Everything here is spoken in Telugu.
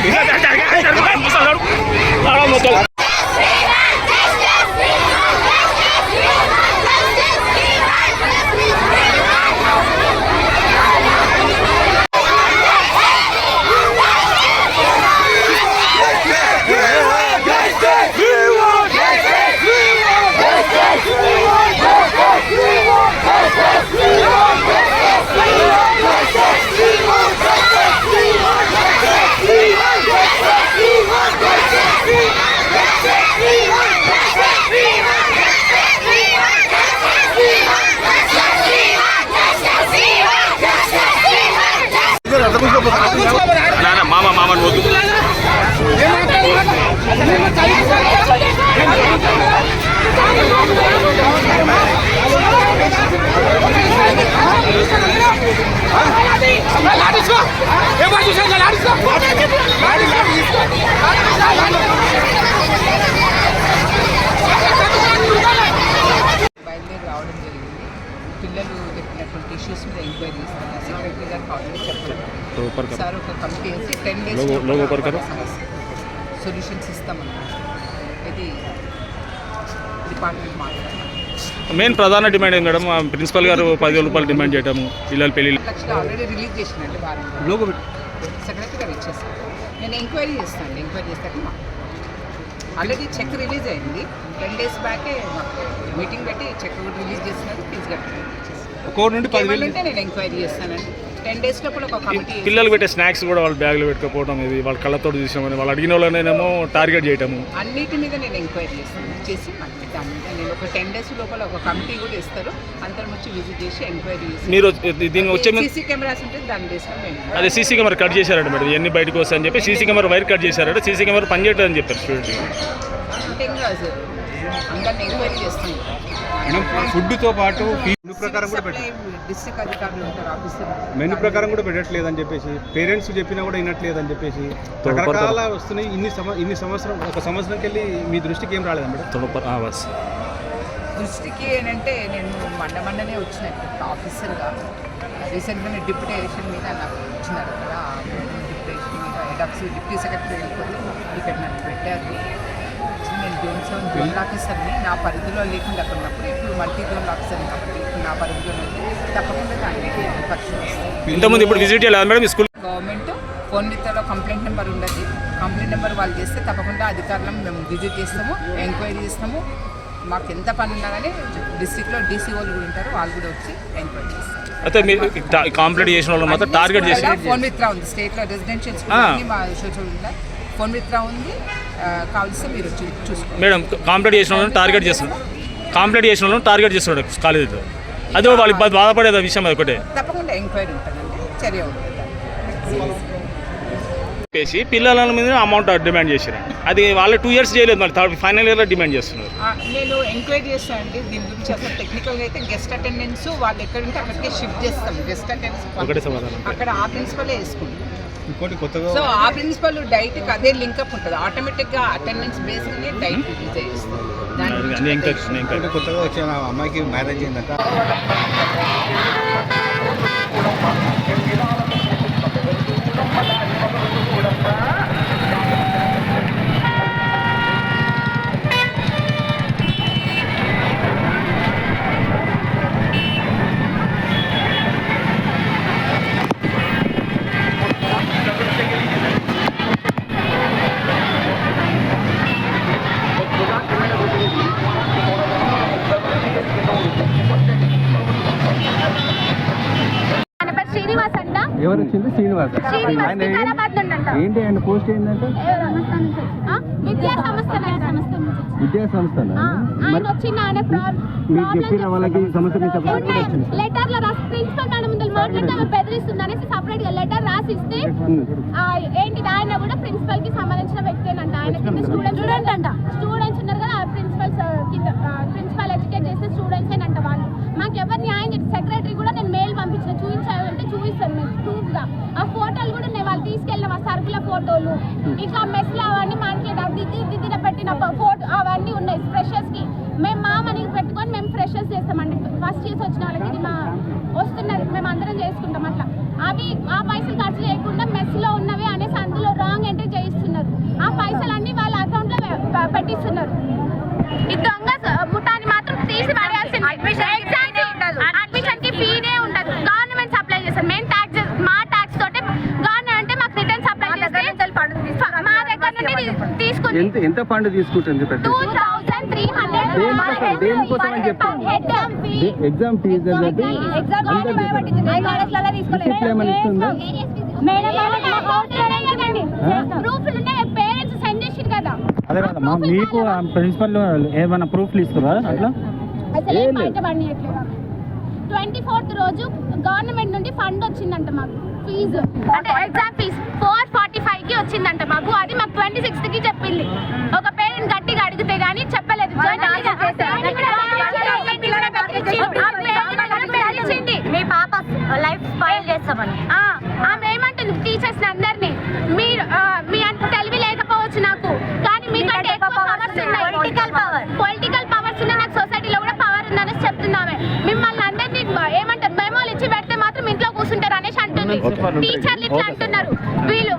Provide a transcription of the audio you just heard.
Bị 看 పిల్లలు చెప్పినటువంటి ఇష్యూస్ మీద ఎంక్వైరీ చేస్తాను సెక్రటరీ గారికి ఆల్రెడీ చెప్పడం సార్ ఒక కమిటీ వేసి టెన్ డేస్ సొల్యూషన్స్ ఇస్తామన్నమాట ఇది డిపార్ట్మెంట్ మాట్లాడాలి మెయిన్ ప్రధాన డిమాండ్ ఏంటి మేడం? మా ప్రిన్సిపల్ గారు పదివేల రూపాయలు డిమాండ్ చేయడము పిల్లల పెళ్ళి లక్షలు ఆల్రెడీ రిలీజ్ చేసినట్టు వారం సెక్రటరీ గారు ఇచ్చేస్తాను నేను ఎంక్వైరీ చేస్తాను ఎంక్వైరీ చేస్తాక ఆల్రెడీ చెక్ రిలీజ్ అయింది. టెన్ డేస్ బ్యాకే మీటింగ్ పెట్టి చెక్ రిలీజ్ చేసినది ఫీజు కట్టాను కోటి నుండి పదివేలు అంటే నేను ఎంక్వైరీ చేస్తానండి. టెన్ డేస్ లోపల ఒక కమిటీ పిల్లలు పెట్టే స్నాక్స్ కూడా వాళ్ళ బ్యాగ్లో పెట్టుకోవడం ఇది వాళ్ళ కళ్ళతో చూసామని వాళ్ళు అడిగిన వాళ్ళనేమో టార్గెట్ చేయటము. అన్నిటి మీద నేను ఎంక్వైరీ చేస్తాను చేసి మనకి దాని మీద నేను ఒక టెన్ డేస్ లోపల ఒక కమిటీ కూడా ఇస్తారు అందరం వచ్చి విజిట్ చేసి ఎంక్వైరీ చేసి మీరు దీన్ని వచ్చే సీసీ కెమెరాస్ ఉంటే దాని బేస్లో అదే సీసీ కెమెరా కట్ చేశారట మేడం ఎన్ని బయటకు వస్తాయని చెప్పి సీసీ కెమెరా వైర్ కట్ చేశారట సీసీ కెమెరా పనిచేయట్లేదని చెప్పారు స్టూడెంట్ అంటే అందరిని ఎంక్వైరీ చేస్తాం. మేడం ఫుడ్తో పాటు ప్రకారం కూడా పెట్ట డిస్ట్రిక్ట్ అధికారులు ఉంటారు ఆఫీసర్ మెను ప్రకారం కూడా పెట్టట్లేదని చెప్పేసి పేరెంట్స్ చెప్పినా కూడా వినట్లేదని చెప్పేసి రకరకాల వస్తున్నాయి. ఇన్ని ఇన్ని సంవత్సరం ఒక సంవత్సరంకి వెళ్ళి మీ దృష్టికి ఏం రాలేదా మేడం? దృష్టికి ఏంటంటే నేను మండ మండనే వచ్చిన ఆఫీసర్గా. రీసెంట్గా డిప్యుటేషన్ మీద నాకు ఇచ్చినారు కదా డిప్యుటేషన్ మీద డిప్యూటీ సెక్రటరీ వెళ్ళిపోయి ఇక్కడ నన్ను పెట్టారు. నేను జోన్ సెవెన్ జోన్ ఆఫీసర్ని నా పరిధిలో లేకుండా అక్కడ ఉన్నప్పుడు ఇప్పుడు మల్టీ జోన్ ఆఫీసర్ని కాబట్టి ఇప్పుడు నా పరిధిలో తప్పకుండా దానికి వస్తుంది ఇంతకుముందు ఇప్పుడు విజిట్ చేయాలి? మేడం స్కూల్ గవర్నమెంట్ ఫోన్ విత్తాలో కంప్లైంట్ నెంబర్ ఉండదు. కంప్లైంట్ నెంబర్ వాళ్ళు చేస్తే తప్పకుండా అధికారులను మేము విజిట్ చేస్తాము ఎంక్వైరీ చేస్తాము. మాకు ఎంత పని ఉన్నా కానీ డిస్ట్రిక్ట్లో డీసీ వాళ్ళు కూడా ఉంటారు వాళ్ళు కూడా వచ్చి ఎంక్వైరీ చేస్తారు. అయితే మీరు కాంప్లీట్ చేసిన వాళ్ళు మాత్రం టార్గెట్ చేసి ఫోన్ విత్రా ఉంది. స్టేట్లో రెసిడెన్షియల్. స్కూల్ మా సోషల్ ఉన్నాయి ఫోన్ విత్రా ఉంది. ఆ, కావలిస్తే మీరు చూసుకోండి. మేడం కాంప్లీట్ చేసిన వాళ్ళని టార్గెట్ చేస్తున్నారు కాంప్లీట్ చేసిన వాళ్ళని టార్గెట్ చేస్తున్నాడు కాలేజీలో. అదే వాళ్ళు బాధపడేది విషయం అది ఒకటే. తప్పకుండా ఎంక్వైరీ ఉంటుందండి. చర్య చెప్పేసి పిల్లల మీద అమౌంట్ డిమాండ్ చేశారు అది వాళ్ళు టూ ఇయర్స్ చేయలేదు మళ్ళీ థర్డ్ ఫైనల్ ఇయర్లో డిమాండ్ చేస్తున్నారు. నేను ఎంక్వైరీ చేస్తానండి దీని గురించి అసలు టెక్నికల్గా అయితే గెస్ట్ అటెండెన్స్ వాళ్ళు ఎక్కడుంటే అక్కడికే షిఫ్ట్ చేస్తాం. గెస్ట్ అటెండెన్స్ అక్కడ ఆ ప్రిన్సిపలే వేసుకుంటాం ఇంకోటి కొత్తగా సో ఆ ప్రిన్సిపల్ డైట్కి అదే లింకప్ ఉంటుంది. అటెండెన్స్ డైట్ దాని గురించి అన్ని పెద్ద ఎంకరేజ్ ఎంకరేజ్ ఇంకోటి కొత్తగా వచ్చిన అమ్మాయికి మ్యారేజ్ అయిందంట. ఎవరు వచ్చింది శ్రీనివాస్ ఏంటి ఆయన పోస్ట్ ఏంటంటే ఆ? విద్యా సంస్థ మీకు చెప్పిన వాళ్ళకి సమస్య మీ చెప్పిన లెటర్లో రాసి ప్రిన్సిపల్ మేడం ముందు మాట్లాడితే ఆమె బెదిరిస్తుంది అనేసి సపరేట్గా లెటర్ రాసి ఇస్తే ఆ, ఏంటిది ఆయన కూడా ప్రిన్సిపల్కి సంబంధించిన వ్యక్తేనంట ఆయన కింద స్టూడెంట్ స్టూడెంట్ అంట. స్టూడెంట్స్ ఉన్నారు కదా ప్రిన్సిపల్ కింద ప్రిన్సిపల్ ఎడ్యుకేట్ చేస్తే స్టూడెంట్స్ అంట వాళ్ళు మాకు ఎవరు న్యాయం చేసి సెక్రటరీ కూడా నేను మెయిల్ పంపించిన చూపించాలంటే చూపిస్తాను మేము ప్రూఫ్గా ఆ ఫోటోలు కూడా నేను వాళ్ళు తీసుకెళ్ళిన ఆ సరుకుల ఫోటోలు ఇంకా మెస్లు అవన్నీ మనకి దిద్ది దిద్దిన పెట్టిన ఫోటో అవన్నీ ఉన్నాయి ఫ్రెషర్స్కి మేము మా మనీకి పెట్టుకొని మేము ఫ్రెషర్స్ చేసి వచ్చిన వాళ్ళకి ఇది మా వస్తున్నది మేము అందరం చేసుకుంటాం అట్లా. అవి ఆ పైసలు ఖర్చు చేయకుండా మెస్లో ఉన్నవి అనేసి అందులో రాంగ్ ఎంట్రీ చేయిస్తున్నారు. ఆ పైసలు అన్ని వాళ్ళ అకౌంట్లో పెట్టిస్తున్నారు. ఈ దొంగ మాత్రం తీసి పడేయాల్సింది. అడ్మిషన్కి ఫీనే ఉండదు. గవర్నమెంట్ సప్లై చేస్తారు. మేము ట్యాక్స్ మా ట్యాక్స్ తోటే గవర్నమెంట్ మాకు రిటర్న్ సప్లై చేస్తే మా దగ్గర నుండి ఎంత ఎంత ఫండ్ తీసుకుంటుంది దేనికోసం- దేనికోసం అని చెప్పండి. ఎగ్జామ్ ఫీజు ఏమైనా ఇస్తుందా? అదే కదమ్మా మీకు ప్రిన్సిపల్ ఏమైనా ప్రూఫ్లు ఇస్తారా అట్లా? ట్వంటీ ఫోర్త్ రోజు గవర్నమెంట్ నుండి ఫండ్ వచ్చిందంట మాకు. ఫీజు అంటే ఎగ్జామ్ ఫీజు ఫోర్ ఫార్టీ ఫైవ్కి వచ్చిందంట మాకు. అది మాకు ట్వంటీ సిక్స్త్కి చెప్పింది. ఒక పేరెంట్ గట్టిగా అడిగితే గానీ చెప్పలేదు. టీచర్లు ఇట్లా అంటున్నారు. వీళ్ళు